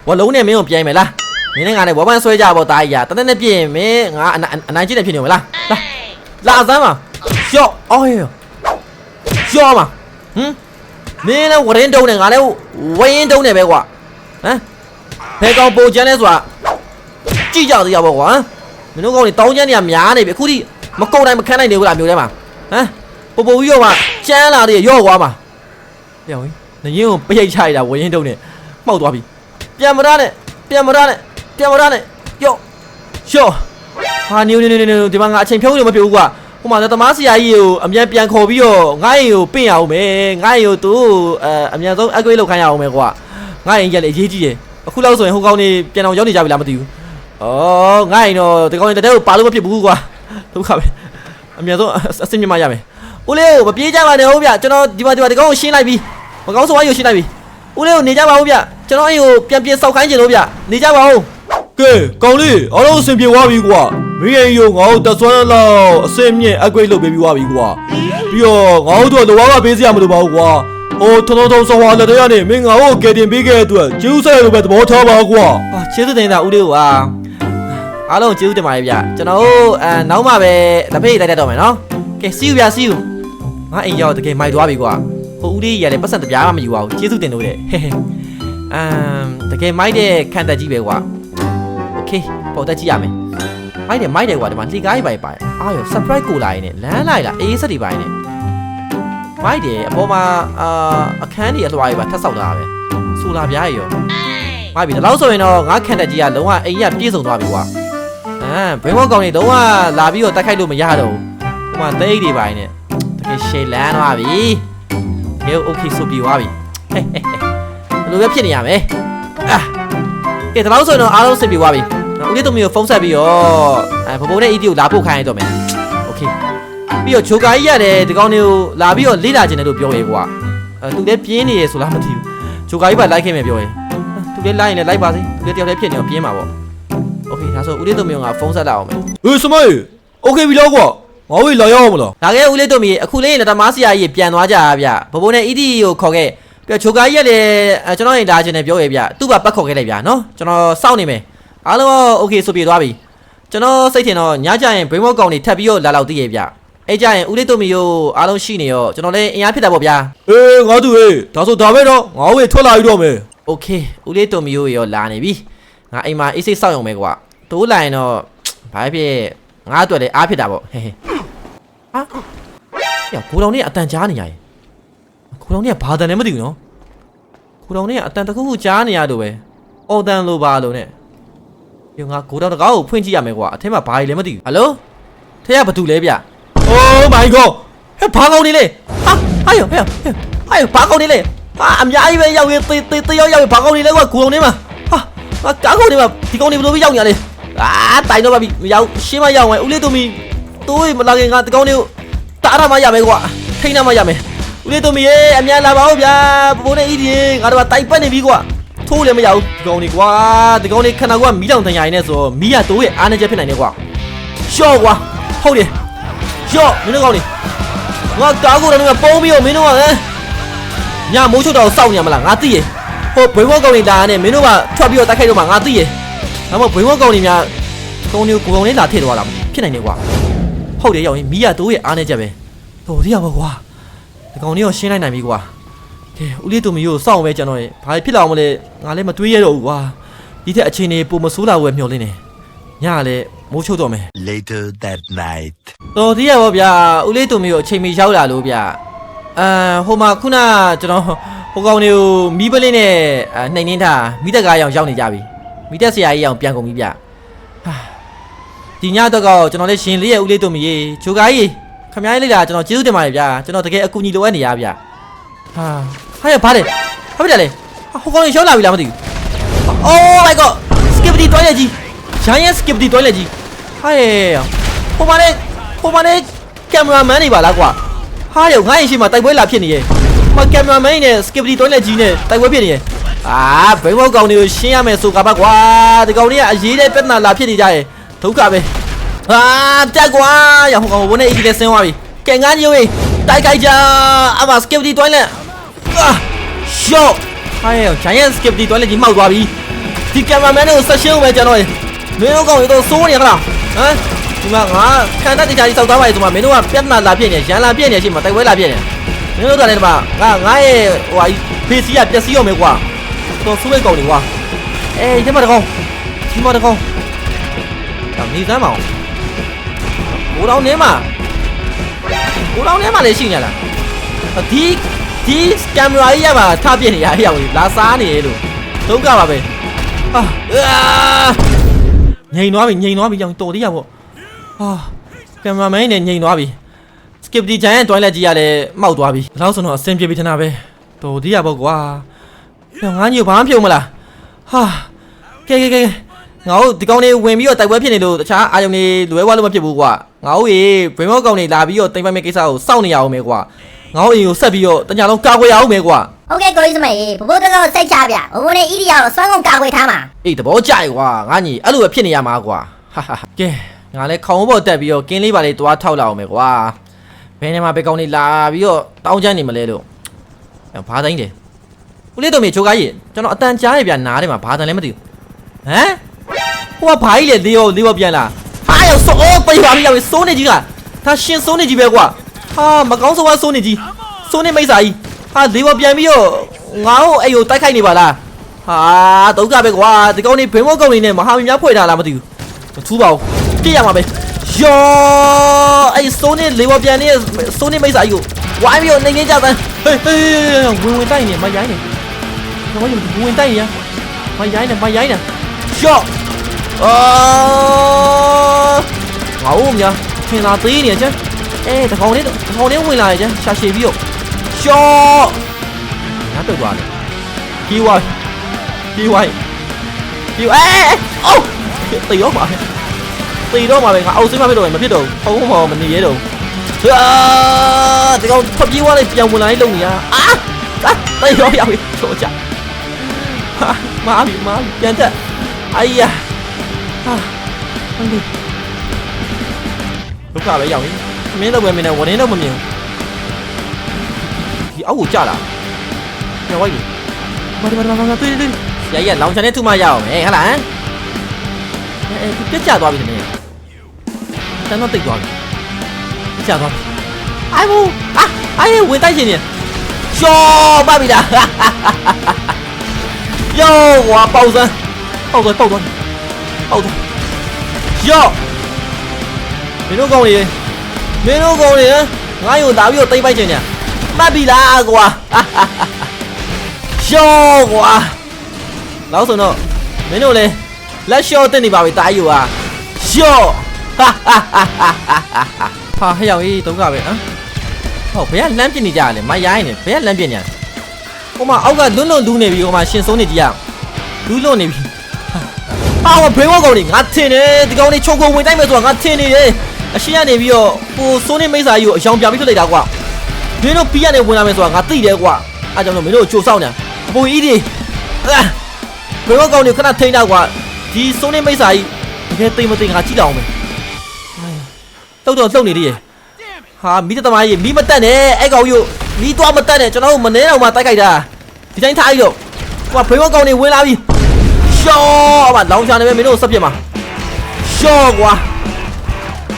Speaker 2: ဝလုံးနဲ့မင်းကိုပြန်မယ်လားမင်းနဲ့ငါနဲ့ဝပန်းဆွဲကြပေါ့တားရတနေ့နဲ့ပြင်းမင်းငါအနိုင်အနိုင်ကျင့်နေဖြစ်နေမလားလာလာစမ်းပါရှော့အော်ယောရှော့ပါဟမ်မင်းလည်းဝရင်တုံးနေငါလည်းဝရင်တုံးနေပဲကွာဟမ်ဘယ်ကောင်ပိုချမ်းလဲဆိုတာကြည့်ကြသေးရပါကွာမင်းတို့ကောင်တွေတောင်းချမ်းနေရများနေပြီအခုထိ မကုန်နိုင်မခန်းနိုင်နေဘူးလားမျိုးထဲမှာဟမ်ပပူကြီးရောမှာကျန်းလာသေးရော့သွားမှာပြောင်းနရင်ကိုပိတ်ချရတာဝရင်တုံးနဲ့မှောက်သွားပြီပြန်မရနဲ့ပြန်မရနဲ့ပြန်မရနဲ့ယော့ရှော့ဟာနေနေနေနေဒီမှာငါအချိန်ဖြုံးလို့မဖြစ်ဘူးကွာဟိုမှာသမားဆရာကြီးကိုအမြန်ပြန်ခေါ်ပြီးတော့ငါ့ရင်ကိုပင့်ရအောင်မယ်ငါ့ရင်ကိုသူအဲအမြန်ဆုံးအကွေးလောက်ခိုင်းရအောင်မယ်ကွာငါ့ရင်ရက်လေအရေးကြီးတယ်အခုလောက်ဆိုရင်ဟိုကောင်နေပြန်အောင်ရောက်နေကြပြီလားမသိဘူး။အော်ငါ့ရင်တော့ဒီကောင်တဲ့တဲ့ကိုပါလို့မဖြစ်ဘူးကွာ။ ဒုက္ခပဲ။အများဆုံးအစင်မြမရမယ်။ဦးလေးကိုမပြေးကြပါနဲ့ဟုတ်ဗျ။ကျွန်တော်ဒီမှာဒီမှာဒီကောင်ကိုရှင်းလိုက်ပြီ။မကောင်းဆိုးဝါးကိုရှင်းလိုက်ပြီ။ဦးလေးကိုနေကြပါဦးဗျ။ကျွန်တော်အဲ့ကိုပြန်ပြန်စောက်ခိုင်းချင်လို့ဗျ။နေကြပါဦး
Speaker 5: ကဲကောင်လေးအားလုံးအဆင်ပြေသွားပြီကွာမင်းရဲ့ရုံငါ့ကိုတက်ဆွမ်းလောက်အဆင်မြင့် upgrade လုပ်ပေးပြီးသွားပြီကွာပြီးတော့ငါ့တို့တော့လောကပေးစရာမလိုပါဘူးကွာဟိုထုံထုံထုံဆောင်းဝါလက်ထဲကနေမင်းငါ့ကိုကယ်တင်ပေးခဲ့တဲ့အတွက်ကျေးဇူးဆက်ရလို့ပဲသဘောထားပါကွာ။
Speaker 2: ဟာကျေးဇူးတင်တာဦးလေးကွာ။ အားလုံးကျေးဇူးတင်ပါတယ်ဗျ။ကျွန်တော်တို့အဲနောက်မှပဲလက်ဖေးတိုက်တတ်တော့မယ်နော်။ကဲ see you ဗျ see you ။ငါအိမ်ရောက်တကယ်မိုက်သွားပြီကွာ။ဟိုဦးလေးကြီးကလည်းပတ်စံတစ်ပြားမှမယူပါဘူး။ကျေးဇူးတင်လို့တဲ့။ဟဲဟဲ။အမ်တကယ်မိုက်တဲ့ခံတက်ကြီးပဲကွာ။ Okay ပေါ်တက်ကြည့်ရမယ်။မိုက်တယ်မိုက်တယ်ကွာဒီမှာလှေကားကြီးပါပါ။အားရော surprise ကိုလာရင်လည်းလမ်းလိုက်လားအေးစက်တွေပါရင်လည်းမိုက်တယ်အပေါ်မှာအာအခန်းကြီးအလွှာကြီးပါထပ်ဆောက်တာပဲ။ဆိုလာပြားကြီးရော။မိုက်ပြီဒါလို့ဆိုရင်တော့ငါခံတက်ကြီးကလုံးဝအိမ်ကြီးကပြေးဆုံးသွားပြီကွာ။ အမ်ဘင်းဘောကောင်တွေလုံးဝလာပြီးတော့တိုက်ခိုက်လို့မရတော့ဘူး။ဟိုမှာသိအိတ်တွေပါရင်လည်းတကယ်ရှေလန်းသွားပြီ။ကဲ okay ဆိုပြီးသွားပြီ။ဟဲ့ဟဲ့ဟဲ့ဘယ်လိုပဲဖြစ်နေရမယ်။အာ ကဲဒါလို့ဆိုရင်တော့အားလုံးစစ်ပြီးသွားပြီနော်ဦးလေးတို့မျိုးဖုန်းဆက်ပြီးတော့အဲဘဘိုးနဲ့အီတီကိုလာပို့ခိုင်းရတော့မယ်โอเคပြီးတော့ဂျိုကာကြီးရတယ်ဒီကောင်တွေကိုလာပြီးတော့လေ့လာခြင်းတယ်လို့ပြောရဲကွာအဲသူလည်းပြင်းနေရဆိုလားမသိဘူးဂျိုကာကြီးပါလိုက်ခဲ့မယ်ပြောရဲသူလည်းလိုက်ရင်လည်းလိုက်ပါစေသူလည်းတယောက်တည်းဖြစ်နေတော့ပြင်းမှာပေါ့ โอเคဒါဆိုဦးလေးတို့မျိုးကဖုန်းဆက်လာအောင်မယ်
Speaker 5: ဟေးစမိုင်းโอเคပြီတော့ကွာငါ့ဝေးလာရောက်အောင်မလား
Speaker 2: ဒါကဲဦးလေးတို့မျိုးအခုလေးလက်သမားဆရာကြီးပြန်သွားကြတာဗျဘဘိုးနဲ့အီတီကိုခေါ်ခဲ့ပြီးတော့ဂျိုကာကြီးရတယ်အဲကျွန်တော်ရင်လာခြင်းတယ်ပြောရဲဗျသူ့ပါပတ်ခေါ်ခဲ့လိုက်ဗျနော်ကျွန်တော်စောင့်နေမယ်အားလုံးโอเคဆိုပြေသွားပြီ ကျွန်တော်စိတ်ထင်တော့ညကြရင် brain work ကောင်တွေထပ်ပြီးတော့လာလောက်တည်ရဲ့ဗျအဲ့ကြရင်ဦးလေးတို့မီကိုအားလုံးရှိနေရောကျွန်တော်လည်းအင်အားဖြစ်တာပေါ့ဗျာ
Speaker 5: အေးငါတို့ဟေးဒါဆိုဒါပဲတော့ငါ့ဝေးထွက်လာပြီးတော့မယ်
Speaker 2: โอเคဦးလေးတို့မီကိုရောလာနေပြီငါအိမ်မှာအေးစိတ်စောင့်ရုံပဲကွာ တိုးလာရင်တော့ဘာဖြစ်ငါအတွက်လည်းအားဖြစ်တာပေါ့ဟဲဟဲဟာညကိုတော်နေအတန်ကြားနေရရင်ကိုတော်နေကဘာတန်လဲမသိဘူးနော်ကိုတော်နေကအတန်တစ်ခုခုကြားနေရလို့ပဲအော်တန်လို့ပါလို့နဲ့ညငါကိုတော်တကားကိုဖွင့်ကြည့်ရမယ်ကွာအထက်မှာဘာကြီးလဲမသိဘူးဟယ်လိုထဲကဘာတူလဲဗျ
Speaker 5: Oh my god
Speaker 2: ဟဲ့ဘာကောင်းနေလဲဟာဟာယောဟဲ့ဟဲ့ဟာယောဘာကောင်းနေလဲဟာအများကြီးပဲရောက်ရင်တေးတေးတေးရောက်ရောက်ရင်ဘာကောင်းနေလဲကွာကိုတော်နေမှာဟာဟာကားကောင်းနေမှာဒီကောင်းနေဘယ်လိုပဲရောက်နေရလဲ အာတိုင်တော့ပါပြီမရောက်ရှင်းမရောက်ဝင်ဦးလေးတို့မီတိုးမလာခင်ကဒီကောင်းနေကိုတားရမှရမယ်ကွာထိန်းရမှရမယ်ဦးလေးတို့မီရေအများလာပါဦးဗျာဘိုးနဲ့ဤဒီငါတို့ကတိုင်ပတ်နေပြီကွာထိုးလည်းမရဘူးဒီကောင်းနေကွာဒီကောင်းနေခဏကွာမီးတောင်တန်ရာရင်းနဲ့ဆိုမီးရတိုးရဲ့အားနေချက်ဖြစ်နိုင်တယ်ကွာရှော့ကွာဟုတ်တယ်ရှော့မင်းတို့ကောင်းနေငါကားကိုတော့ပုံးပြီးတော့မင်းတို့ကဟမ်ညမိုးချုပ်တော့စောင့်နေရမလားငါသိရဟိုဘွေဘောကောင်လေးလာနဲ့မင်းတို့ကထွက်ပြီးတော့တိုက်ခိုက်တော့မှငါသိရ ဒါမှမဟုတ်ဘွေဘောကောင်လေးများကုန်းလေးကိုကောင်လေးလာထည့်တော့လားဖြစ်နိုင်တယ်ကွာဟုတ်တယ်ရောက်ရင်မီးရတိုးရဲ့အားနေချက်ပဲဟိုတရားပါကွာဒီကောင်လေးကိုရှင်းလိုက်နိုင်ပြီကွာကဲဦးလေးတူမီကိုစောင့်ပဲကျွန်တော်ရေဘာဖြစ်လာအောင်မလဲငါလည်းမတွေးရတော့ဘူးကွာဒီထက်အခြေအနေပုံမဆိုးလာဘူးမျှော်လင့်နေညကလည်းမိုးချုပ်တော့မယ်
Speaker 6: Later that night.
Speaker 2: တော်သေးရပါဗျာဦးလေးတူမီကိုအချိန်မီရောက်လာလို့ဗျာအမ်ဟိုမှာခုနကျွန်တော်ဟိုကောင်လေးကိုမီးပလင်းနဲ့အာနှိမ်နှင်းထားမိသက်ကားရောင်ရောက်နေကြပြီ မိသက်ဆရာကြီးရောင်ပြန်ကုန်ပြီဗျဟာဒီညတော့ကောကျွန်တော်လည်းရှင်လေးရဲ့ဦးလေးတူမီရေဂျိုကာကြီးခမ ्या လေးလာကျွန်တော်ကျေးဇူးတင်ပါတယ်ဗျာကျွန်တော်တကယ်အကူအညီလိုအပ်နေရဗျာဟာဟာရဘာလဲဟာပြတယ်လေဟာဟိုကောင်လေးရောက်လာပြီလားမသိဘူး Oh my god skipity toilet ကြီး giant skipity toilet ကြီးဟာရဟိုမှာလေဟိုမှာလေကင်မရာမန်နေပါလားကွာဟာရငါ့ရင်ရှိမှာတိုက်ပွဲလာဖြစ်နေရဲ့ဟိုကင်မရာမန်နဲ့ skipity toilet ကြီးနဲ့တိုက်ပွဲဖြစ်နေရဲ့ အာဘိန်းဘောက်ကောင်တွေကိုရှင်းရမယ်ဆိုကပါကွာဒီကောင်တွေကအရေးတဲ့ပြဿနာလာဖြစ်နေကြရဲ့ဒုက္ခပဲဟာတက်ကွာရဟိုကောင်ဘုန်းနဲ့အီဒီလေးဆင်းသွားပြီကဲငါညိုးတိုက်ခိုက်ကြအမ skipity toilet အာရှော့ဟာရ giant skipity toilet ကြီးမှောက်သွားပြီဒီကင်မရာမန်ကိုဆက်ရှင်းအောင်ပဲကျွန်တော်မင်းတို့ကောင်တွေတော့စိုးနေခလားဟမ်ဒီမှာငါခံတတ်တရားကြီးစောက်သားပါလေဆိုမှမင်းတို့ကပြတ်နာလာပြည့်နေရန်လာပြည့်နေရှိမှတိုက်ပွဲလာပြည့်နေမင်းတို့ကလည်းဒီမှာငါငါရဲ့ဟိုဟာဖေးစီကပျက်စီးအောင်မယ်ကွာ တော့စိုးရိတ်ကောင်တွေကွာအေးဒီမှာတကောင်ဒီမှာတကောင်တော့နေစမ်းမအောင်ဘိုးတော်နေမှာဘိုးတော်နေမှာလည်းရှိနေလားဒီဒီကင်မရာကြီးရမှာထားပြည့်နေရဟဲ့အောင်လာစားနေလို့ဒုက္ခပါပဲ啊啊！ငိန်သွားပြီငိန်သွားပြီကြောင်တော်သေးရပေါ့ဟာကင်မရာမန်နဲ့ငိန်သွားပြီ skip ဒီဂျိုင်းရဲ့တွိုင်းလက်ကြီးကလည်းမှောက်သွားပြီဒါလို့ဆိုတော့အဆင်ပြေပြီထင်တာပဲတော်သေးရပေါ့ကွာဟဲ့ ငါညိုဘာမှမဖြစ်ဘူးမလားဟာကဲကဲကဲငါတို့ဒီကောင်လေးဝင်ပြီးတော့တိုက်ပွဲဖြစ်နေလို့တခြားအာယုံတွေလွဲသွားလို့မဖြစ်ဘူးကွာငါတို့ရေဘိမောကောင်တွေလာပြီးတော့တိမ်ပိုင်မဲ့ကိစ္စကိုစောင့်နေရအောင်ပဲကွာငါတို့အိမ်ကိုဆက်ပြီးတော့တညာလုံးကာကွယ်ရအောင်ပဲကွာ
Speaker 1: ဟုတ်ကဲ့ကိုကြီးစမေဘဘိုးတကောစိတ်ချပြဘဘိုးနဲ့ဣရိယာကိုစွမ်းကုန်ကာကွယ်ထားမှာ
Speaker 2: အေးသဘောကျရကွာငါညီအဲ့လိုပဲဖြစ်နေရမှာကွာဟာဟာဟာကဲငါလည်းခေါင်းပေါ်တက်ပြီးတော့ကင်းလေးပါလေးတွားထောက်လာအောင်မယ်ကွာဘယ်နေမှာပဲကောင်းနေလာပြီးတော့တောင်းချမ်းနေမလဲလို့အဲ့ဘာတိုင်းတယ် ဦးလေးတို့မြေချိုးကားကြီးကျွန်တော်အတန်ကြားရပြန်နားတယ်မှာဘာတန်လဲမသိဘူးဟမ်ဟိုကဘာကြီးလေလေးရောလေးရောပြန်လာဟာရောက်စိုးအိုးပြေးပါပြီရောက်စိုးနေကြီးကဒါရှင်စိုးနေကြီးပဲကွာဟာမကောင်းဆုံးကစိုးနေကြီးစိုးနေမိတ်စာကြီးဟာလေးရောပြန်ပြီးတော့ငါ့ကိုအဲ့ကိုတိုက်ခိုက်နေပါလားဟာဒုက္ခပဲကွာဒီကောင်နေဘင်းမောကောင်နေနဲ့မဟာမင်းများဖွဲ့ထားလားမသိဘူးမထူးပါဘူးပြည့်ရမှာပဲယောအဲ့စိုးနေလေဝပြန်နေစိုးနေမိတ်စာကြီးကိုဝိုင်းပြီးတော့နေနေကြတယ်ဟေးဟေးဝင်ဝင်တိုက်နေမရိုင်းနေ ဘာလို့ဝင်တိုက်နေရမရိုင်းနေမရိုင်းနေယောအာငါ့ဦးများထင်လာသေးနေကြအဲတကောင်လေးတကောင်လေးဝင်လာရကြရှာရှည်ပြီးတော့ယောငါတော့သွားတယ်ကြီးဝါပြေးဝိုင်းပြေးအဲအိုးတေရောပါတေတော့မှာပဲငါအောက်စိမ့်မဖြစ်တော့မဖြစ်တော့ဖုံး ဟာမာပြီမာပြီပြန်တက်အိုင်ယာဟာဟန်ဒီဒုက္ခပဲရောက်ပြီမင်းတော့ပဲမင်းနဲ့ဝရင်းတော့မမြင်ဒီအောက်ကိုကြလာပြန်ဝိုင်းပြီမတော်မတော်မတော်တွေ့တွေ့ရရလောင်ချန်နဲ့ထုမရအောင်ဟဲ့ဟလားအဲအဲပြက်ကျသွားပြီတမင်းတန်းတော့တိတ်သွားပြီကျသွားပြီအိုင်ဘူအာအိုင်ဝင်တိုက်ရှင်နေရှော့ပါပြီလား ယောဝါပေါစမ်းပေါသွားပေါသွားပေါသွားယောမင်းတို့ကောင်တွေမင်းတို့ကောင်တွေဟမ်ငါ့ယုံလာပြီးတော့တိမ့်ပိုက်ချင်ညာမှတ်ပြီလားကွာရှော့ကွာနောက်ဆုံးတော့မင်းတို့လည်းလက်ရှော့တက်နေပါပြီတားယူဟာရှော့ဟာဟာဟာဟဲ့ရောက်ရေးဒုက္ခပဲဟမ်ဟောဘယ်ကလမ်းပြနေကြရလဲမရိုင်းနေဘယ်ကလမ်းပြနေရလဲ ဟိုမှာအောက်ကလွန်းလွန်းလူးနေပြီဟိုမှာရှင်ဆုံးနေကြည့်ရအောင်လူးလွန်းနေပြီအာဝဘေးဝကောင်တွေငါထင်တယ်ဒီကောင်တွေချုံခုံဝင်တိုက်မယ်ဆိုတာငါထင်နေတယ်အရှင်းကနေပြီးတော့ဟိုစိုးနေမိစ္ဆာကြီးကိုအယောင်ပြပြီးထွက်လိုက်တာကွာမင်းတို့ပြီးရနေဝင်လာမယ်ဆိုတာငါသိတယ်ကွာအားကြောင့်တော့မင်းတို့ကြိုစောက်နေအပူကြီးတွေအာဘေးဝကောင်တွေခဏထိန်းတာကွာဒီစိုးနေမိစ္ဆာကြီးတကယ်သိမသိငါကြည့်တော့အောင်မယ်တုတ်တော့လှုပ်နေသေးရဲ့ဟာမိတသမားကြီးမိမတက်နဲ့အဲ့ကောင်ကြီး မိသွားမတက်နဲ့ကျွန်တော်တို့မနေတော့မှတိုက်ခိုက်တာဒီတိုင်းထားပြီးတော့ကွာဘေးဝကောင်တွေဝင်လာပြီရှော့အမလောင်ချာနေပဲမင်းတို့ဆက်ပြစ်မှာရှော့ကွာ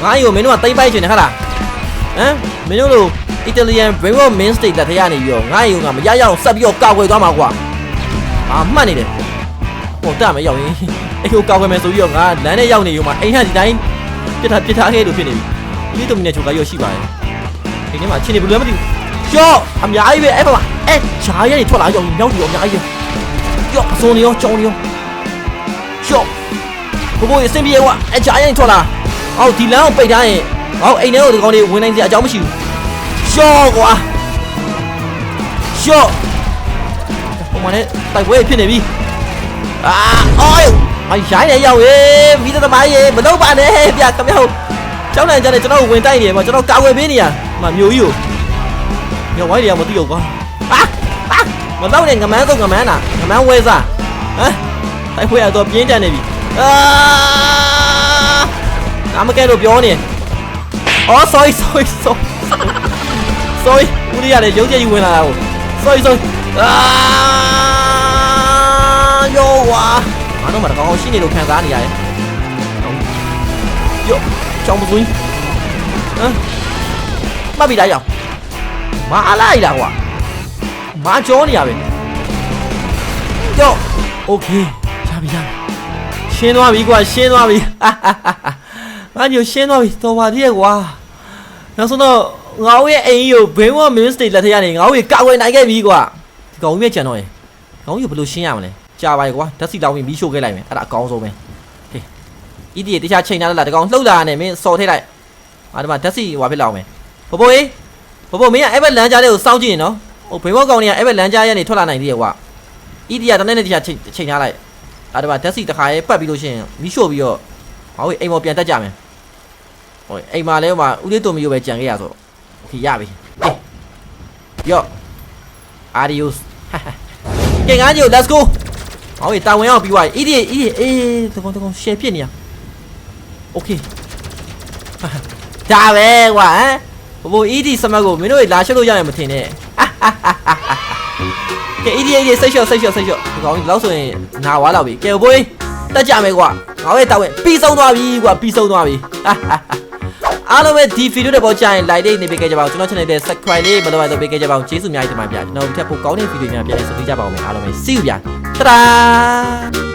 Speaker 2: ငါ့ယူမင်းတို့ကတိမ့်ပိုက်ချင်တယ်ဟာလားဟမ်မင်းတို့လို Italian Bravo Main State လက်ထက်ရနေပြီးတော့ငါ့ယူကမရရအောင်ဆက်ပြီးတော့ကောက်ွယ်သွားမှာကွာအာမှတ်နေတယ်ဟိုတက်မယ်ရောက်ရင်အဲ့ကိုကောက်ွယ်မယ်ဆိုပြီးတော့ငါလမ်းနဲ့ရောက်နေယူမှာအိမ်ဟန်ဒီတိုင်းပြစ်ထားပြစ်ထားခဲ့လို့ဖြစ်နေပြီဒီတုံနဲ့ချိုကရောရှိပါတယ်အိမ်ထဲမှာချင်းနေဘယ်လိုမှမသိဘူး ရှော့အများကြီးပဲအဲ့ပါမှာအဲ့ဂျားရဲထွက်လာရောက်ရင်မြောက်တီရောအများကြီးပဲယော့အစုံနေရောကြောင်းနေရောရှော့ဘိုးဘိုးအစင်ပြေကွာအချာရင်ထွက်လာအော်ဒီလမ်းကိုပိတ်ထားရင်ဟောအိမ်ထဲကိုဒီကောင်တွေဝင်နိုင်စရာအကြောင်းမရှိဘူးရှော့ကွာရှော့ဟိုမှာလည်းတိုက်ပွဲဖြစ်နေပြီအာအော်အရိုင်းနေရောက်ရေမိသားသမားရေမလုပ်ပါနဲ့ဗျာခင်ဗျားကျောင်းနိုင်ကြတယ်ကျွန်တော်ဝင်တိုက်နေမှာကျွန်တော်ကာဝယ်ပေးနေရမှာမျိုးကြီးကို ညဝိုင်းတွေကမသိတော့ကွာအာအာမတော့နဲ့ငမန်းဆုံးငမန်းနာငမန်းဝဲစားဟမ်တိုက်ပွဲရတော့ပြင်းထန်နေပြီအာနာမကဲတော့ပြောနေအော် sorry sorry sorry sorry ဦးလေးရတယ်ရုံးချက်ကြီးဝင်လာတာကို sorry sorry အာယောဝါငါတို့မှာတကောင်ရှိနေလို့ခံစားနေရတယ်ယောချောင်းမသွင်းဟမ်မပြီလားယော မအားလိုက်လားကွာမကြောနေရပဲယော โอเคရပြီရပြီရှင်းသွားပြီကွာရှင်းသွားပြီငါညိုရှင်းသွားပြီတော်ပါသေးရဲ့ကွာနောက်ဆုံးတော့ငါတို့ရဲ့အိမ်ကြီးကိုဘင်းဝမင်းစတေလက်ထက်ရနေငါတို့ကာကွယ်နိုင်ခဲ့ပြီကွာဒီကောင်ကြီးမြကြံတော့ရင်ကောင်ကြီးကိုဘယ်လိုရှင်းရမလဲကြာပါရဲ့ကွာဓာတ်စီတောင်းပြီးမီးရှို့ခဲ့လိုက်မယ်အဲ့ဒါအကောင်းဆုံးပဲဟေးဤဒီတခြားချိန်ထားလားတကောင်လှုပ်လာနေမင်းစော်ထည့်လိုက်အာဒီမှာဓာတ်စီဟွာဖြစ်လောက်မယ်ဘဘိုးအေး ဘဘိုးမင်းကအဲ့ဘက်လမ်းကြားလေးကိုစောင့်ကြည့်နေနော်ဟိုဘင်းဝကောင်ကြီးကအဲ့ဘက်လမ်းကြားရဲနေထွက်လာနိုင်သေးရဲ့ကွာ ဤဒီယာတနေ့နဲ့တရားချိန်ချိန်ထားလိုက်အဲ့ဒါမှဓာတ်စီတစ်ခါရဲပတ်ပြီးလို့ရှိရင်မီးရှို့ပြီးတော့ဟောအိမ်ပေါ်ပြန်တက်ကြမယ်ဟိုအိမ်မှာလဲဟိုမှာဦးလေးတုံမီကိုပဲကြံခဲ့ရဆိုโอเคရပြီယော adios ကဲငါညို let's go ဟောတာဝန်အောင်ပြီးသွားပြီဤဒီဤဒီအေးတကောင်တကောင် share ဖြစ်နေရโอเคဒါပဲကွာဟမ် ဘိုးဤဒီစမတ်ကိုမင်းတို့လာရှုပ်လို့ရမယ်မထင်နဲ့ကဲ EDA တွေစိတ်လျှော့စိတ်လျှော့စိတ်လျှော့ဒီကောင်ကြီးလောက်ဆိုရင်နာဝါလောက်ပြီကဲဘိုးတက်ကြမယ်ကွာငါရဲ့တောက်ဝင်ပြီးဆုံးသွားပြီကွာပြီးဆုံးသွားပြီအားလုံးပဲဒီဗီဒီယိုတွေပေါ်ကြရင် like လေးနေပေးခဲ့ကြပါဦးကျွန်တော် channel နဲ့ subscribe လေးမလုပ်ရတော့ပေးခဲ့ကြပါဦးကျေးဇူးအများကြီးတင်ပါတယ်ဗျာကျွန်တော်ထပ်ဖို့ကောင်းတဲ့ဗီဒီယိုများပြန်လည်ဆုံတွေ့ကြပါဦးမယ်အားလုံးပဲ see you ဗျာတဒါ